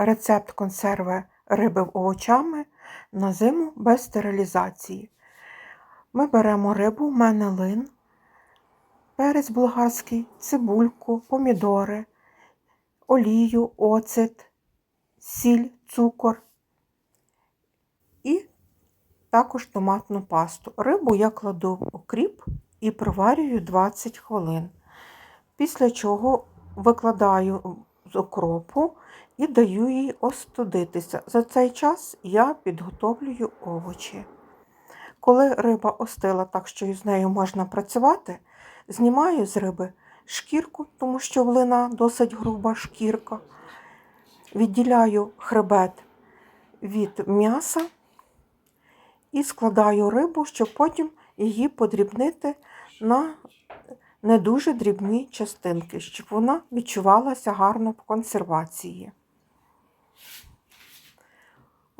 Рецепт консерви риби овочами на зиму без стерилізації. Ми беремо рибу, мене перець болгарський, цибульку, помідори, олію, оцет, сіль, цукор і також томатну пасту. Рибу я кладу в окріп і проварюю 20 хвилин. Після чого викладаю з окропу і даю їй остудитися. За цей час я підготовлюю овочі. Коли риба остила так, що з нею можна працювати, знімаю з риби шкірку, тому що в лина досить груба шкірка. Відділяю хребет від м'яса і складаю рибу, щоб потім її подрібнити на не дуже дрібні частинки, щоб вона відчувалася гарно в консервації.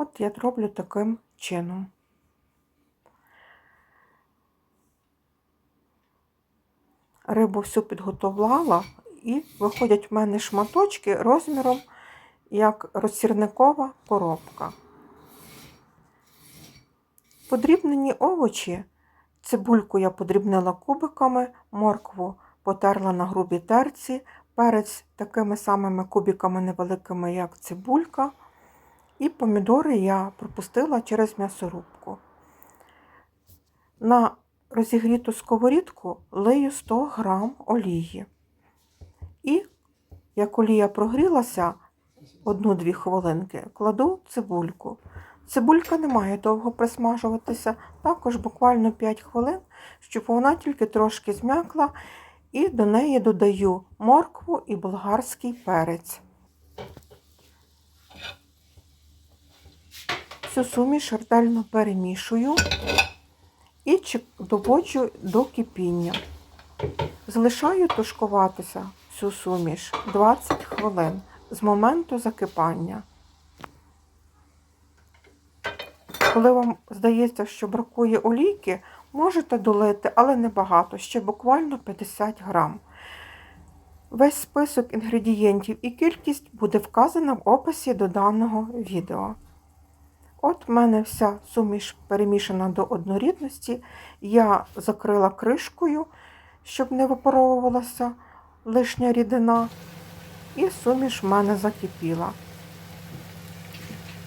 От я роблю таким чином. Рибу всю підготувала і виходять в мене шматочки розміром як розсірникова коробка. Подрібнені овочі, цибульку я подрібнила кубиками, моркву потерла на грубій терці, перець такими самими кубиками невеликими, як цибулька, і помідори я пропустила через м'ясорубку. На розігріту сковорідку лию 100 г олії. І, як олія прогрілася, одну-дві хвилинки, кладу цибульку. Цибулька не має довго присмажуватися, також буквально 5 хвилин, щоб вона тільки трошки зм'якла, і до неї додаю моркву і болгарський перець. Цю суміш ретельно перемішую і доводжу до кипіння. Залишаю тушкуватися цю суміш 20 хвилин з моменту закипання. Коли вам здається, що бракує олійки, можете долити, але небагато, ще буквально 50 грам. Весь список інгредієнтів і кількість буде вказана в описі до даного відео. От в мене вся суміш перемішана до однорідності. Я закрила кришкою, щоб не випаровувалася лишня рідина, і суміш в мене закипіла.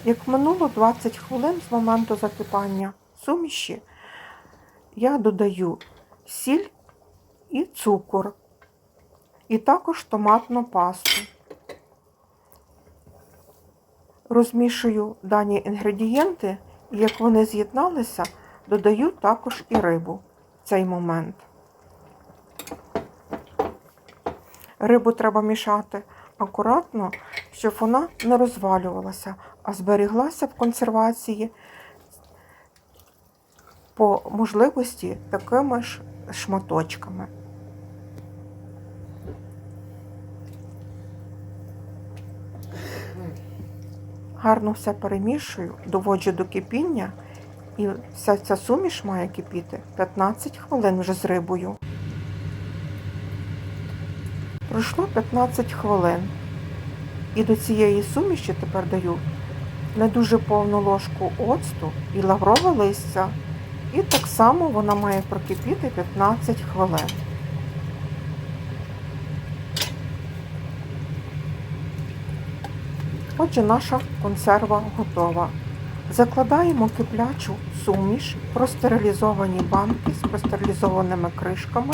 Як минуло 20 хвилин з моменту закипання суміші, я додаю сіль і цукор, і також томатну пасту. Розмішую дані інгредієнти, і як вони з'єдналися, додаю також і рибу в цей момент. Рибу треба мішати акуратно, щоб вона не розвалювалася, а зберіглася в консервації по можливості такими ж шматочками. Гарно все перемішую, доводжу до кипіння, і вся ця суміш має кипіти 15 хвилин вже з рибою. Пройшло 15 хвилин. І до цієї суміші тепер даю не дуже повну ложку оцту і лаврове листя. І так само вона має прокипіти 15 хвилин. Отже, наша консерва готова. Закладаємо киплячу суміш, простерилізовані банки з простерилізованими кришками,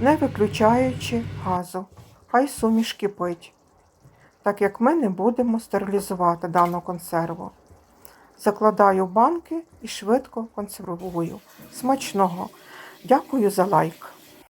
не виключаючи газу. Хай суміш кипить, так як ми не будемо стерилізувати дану консерву. Закладаю банки і швидко консервую. Смачного! Дякую за лайк!